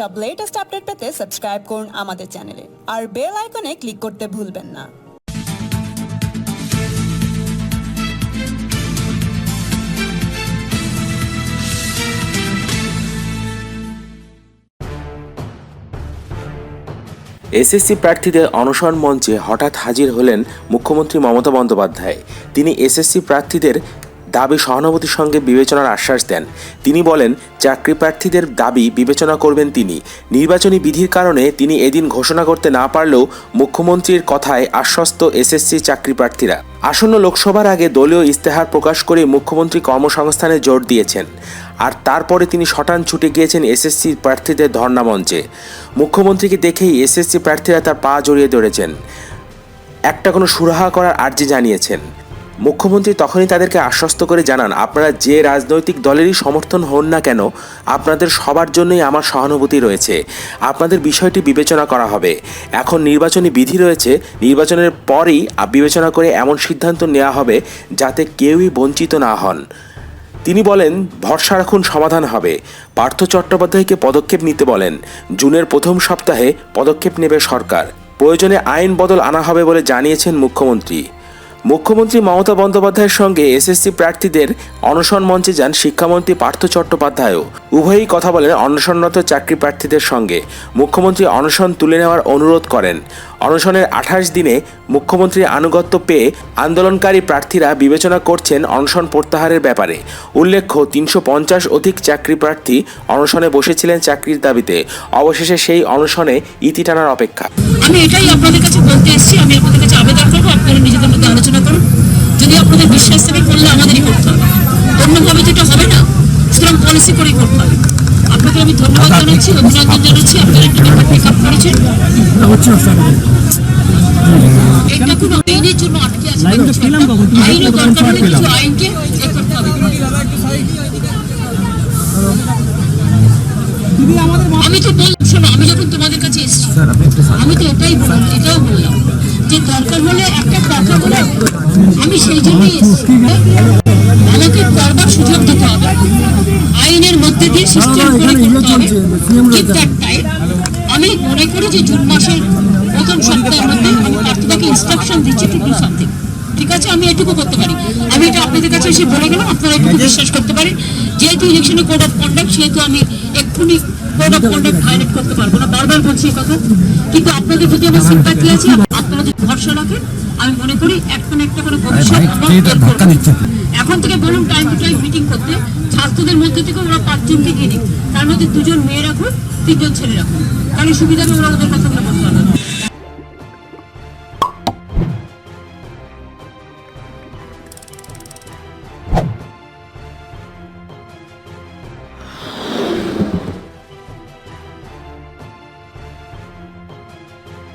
সব latest update পেতে subscribe করুন আমাদের চ্যানেলে আর বেল আইকনে ক্লিক করতে ভুলবেন না। এসএসসি প্রার্থীদের অনশন মঞ্চে হঠাৎ হাজির হলেন মুখ্যমন্ত্রী মমতা বন্দ্যোপাধ্যায়। তিনি এসএসসি প্রার্থীদের দাবি সহানুভূতির সঙ্গে বিবেচনার আশ্বাস দেন। তিনি বলেন, চাকরি প্রার্থীদের দাবি বিবেচনা করবেন তিনি। নির্বাচনী বিধির কারণে তিনি এদিন ঘোষণা করতে না পারলেও মুখ্যমন্ত্রীর কথায় আশ্বস্ত এসএসসি চাকরি প্রার্থীরা। আসন্ন লোকসভার আগে দলীয় ইস্তেহার প্রকাশ করে মুখ্যমন্ত্রী কর্মসংস্থানে জোর দিয়েছেন। আর তারপরে তিনি শটান ছুটে গিয়েছেন এসএসসি প্রার্থীদের ধর্ণা মঞ্চে। মুখ্যমন্ত্রীকে দেখেই এসএসসি প্রার্থীরা তার পা জড়িয়ে ধরেছেন। একটা কোনো সুরাহা করার আর্জি জানিয়েছেন। মুখ্যমন্ত্রী তখনই তাদেরকে আশ্বস্ত করে জানান, আপনারা যে রাজনৈতিক দলেরই সমর্থন হন না কেন, আপনাদের সবার জন্যই আমার সহানুভূতি রয়েছে। আপনাদের বিষয়টি বিবেচনা করা হবে। এখন নির্বাচনী বিধি রয়েছে। নির্বাচনের পরেই বিবেচনা করে এমন সিদ্ধান্ত নেওয়া হবে যাতে কেউই বঞ্চিত না হন। তিনি বলেন, ভরসা রাখুন, সমাধান হবে। পার্থ চট্টোপাধ্যায়কে পদক্ষেপ নিতে বলেন, জুনের প্রথম সপ্তাহে পদক্ষেপ নেবে সরকার। প্রয়োজনে আইন বদল আনা হবে বলে জানিয়েছেন মুখ্যমন্ত্রী। মুখ্যমন্ত্রী মমতা বন্দ্যোপাধ্যায়ের সঙ্গে এসএসসি প্রার্থীদের অনশন মঞ্চে যান শিক্ষামন্ত্রী পার্থ চট্টোপাধ্যায়ও। উভয়ই কথা বলেন অনশনরত চাকরি প্রার্থীদের সঙ্গে। মুখ্যমন্ত্রী অনশন তুলে নেওয়ার অনুরোধ করেন। অনশনের আঠাশ দিনে মুখ্যমন্ত্রীর আনুগত্য পেয়ে আন্দোলনকারী প্রার্থীরা বিবেচনা করছেন অনশন প্রত্যাহারের ব্যাপারে। উল্লেখ্য, তিনশো পঞ্চাশ অধিক চাকরি প্রার্থী অনশনে বসেছিলেন চাকরির দাবিতে। অবশেষে সেই অনশনে ইতি টানার অপেক্ষা। আমি এটাই আপনাদের কাছে বলতে এসেছি। আমি আপনাদের কাছে আবেদন করব। আপনারা নিজেদের মধ্যে আলোচনা করুন যদি আপনাদের বিশ্বাস থাকে করলে আমাদেরই করতে হবে অন্যভাবে তো এটা হবে না সুতরাং পলিসি করেই করতে হবে আপনাকে আমি ধন্যবাদ জানাচ্ছি অভিনন্দন জানাচ্ছি আপনারা পিক আপ করেছেন। এটা কোনো আইনের জন্য আটকে আছে দরকার হলে কিছু আইনকে করতে হবে। আমি তো বল শোনো আমি যখন তোমাদের কাছে এসেছি আমি তো এটাই বললাম এটাও বললাম যে দরকার হলে একটা কথা বলে আমি সেই জন্যই এসেছি। সিস্টেম time আমি মনে করি যে জুন মাসের প্রথম সপ্তাহের মধ্যে আমি প্রার্থীটাকে ইনস্ট্রাকশন দিচ্ছি টু ডু সামথিং ঠিক আছে? আমি এটুকু করতে পারি। আমি এটা আপনাদের কাছে এসে বলে গেলাম আপনারা এটুকু বিশ্বাস করতে পারেন। যেহেতু ইলেকশনে কোড অফ কন্ডাক্ট সেহেতু আমি এক্ষুনি কোড অফ কন্ডাক্ট ভায়োলেট করতে পারব না। বারবার বলছি এই কথা। কিন্তু আপনাদের যদি আমার সিম্পাথি আছে আপনারা যদি ভরসা রাখেন আমি মনে করি একটা না একটা করে ভবিষ্যৎ বলুন টাইম টু টাইম মিটিং করতে, ছাত্রদের মধ্যে থেকে ওরা পাঁচজনকে গিয়ে তার মধ্যে দুজন মেয়ে রাখুন তিনজন ছেলে রাখুন তাহলে সুবিধা ওরা ওদের কথাগুলো বলতে পারবে।